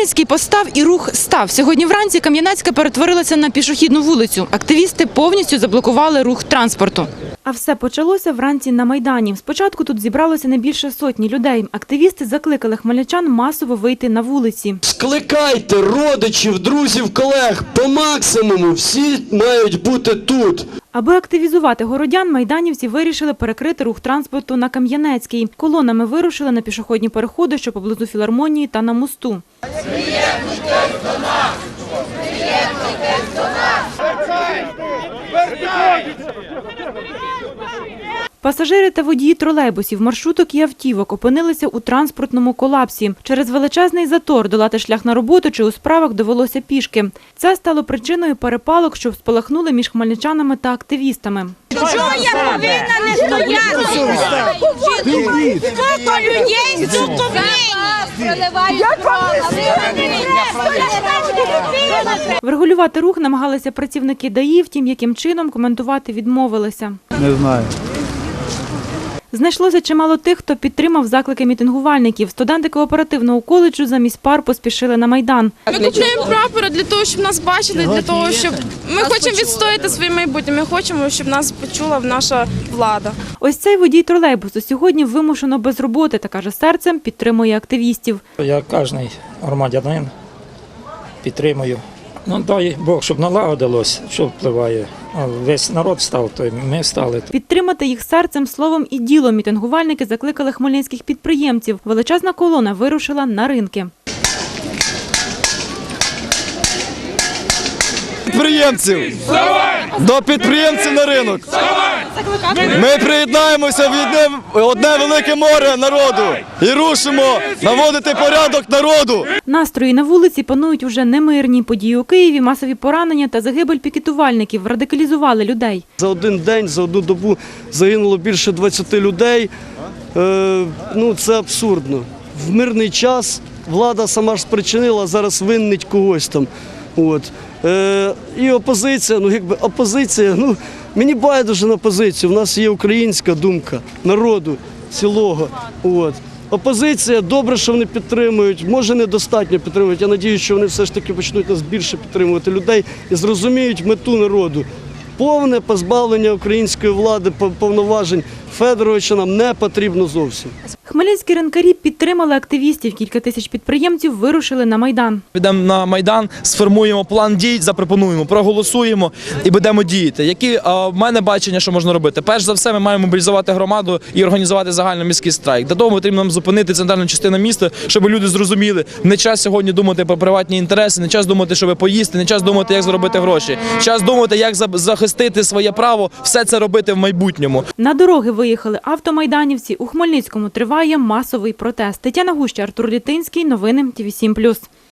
Хмельницький постав і рух став. Сьогодні вранці Кам'янецька перетворилася на пішохідну вулицю. Активісти повністю заблокували рух транспорту. А все почалося вранці на Майдані. Спочатку тут зібралося не більше сотні людей. Активісти закликали хмельничан масово вийти на вулиці. Скликайте родичів, друзів, колег по максимуму. Всі мають бути тут. Аби активізувати городян, майданівці вирішили перекрити рух транспорту на Кам'янецький. Колонами вирушили на пішохідні переходи, що поблизу філармонії та на мосту. Пасажири та водії тролейбусів, маршруток і автівок опинилися у транспортному колапсі. Через величезний затор долати шлях на роботу чи у справах довелося пішки. Це стало причиною перепалок, що спалахнули між хмельничанами та активістами. Чого я повинна не стояти? Скільки людей, Врегулювати рух намагалися працівники ДАІ, втім, яким чином коментувати відмовилися. Не знаю. Знайшлося чимало тих, хто підтримав заклики мітингувальників. Студенти кооперативного коледжу замість пар поспішили на Майдан. Ми купуємо прапори для того, щоб нас бачили, для того, щоб ми хочемо відстояти своє майбутнє. Ми хочемо, щоб нас почула наша влада. Ось цей водій тролейбусу сьогодні вимушено без роботи та каже серцем підтримує активістів. Я кожен громадянин підтримую. Ну дай Бог, щоб налагодилось, що впливає. Весь народ став, то й ми стали. Підтримати їх серцем, словом і ділом мітингувальники закликали хмельницьких підприємців. Величезна колона вирушила на ринки. Підприємців! До підприємців на ринок! Ми приєднаємося в одне, одне велике море народу і рушимо наводити порядок народу. Настрої на вулиці панують уже немирні. Події у Києві, масові поранення та загибель пікетувальників радикалізували людей. За один день, за одну добу загинуло більше 20 людей. Е, ну це абсурдно. В мирний час влада сама ж спричинила, зараз виннить когось там. От. Е, і опозиція, ну якби опозиція, ну мені байдуже на опозицію. У нас є українська думка народу цілого. От. Опозиція, добре, що вони підтримують, може недостатньо підтримують. Я надіюся, що вони все ж таки почнуть нас більше підтримувати людей і зрозуміють мету народу. Повне позбавлення української влади повноважень Федоровича нам не потрібно зовсім. Хмельницькі ринкарі підтримали активістів. Кілька тисяч підприємців вирушили на Майдан. Підемо на майдан, сформуємо план дій, запропонуємо, проголосуємо і будемо діяти. Які а, в мене бачення, що можна робити? Перш за все, ми маємо мобілізувати громаду і організувати загальноміський страйк. Для того потрібно нам зупинити центральну частину міста, щоб люди зрозуміли. Не час сьогодні думати про приватні інтереси, не час думати, щоб поїсти, не час думати, як заробити гроші. Час думати, як захистити своє право, все це робити в майбутньому. На дороги виїхали автомайданівці. У Хмельницькому триває масовий протест. Тетяна Гуща, Артур Літинський. Новини ТВ7+.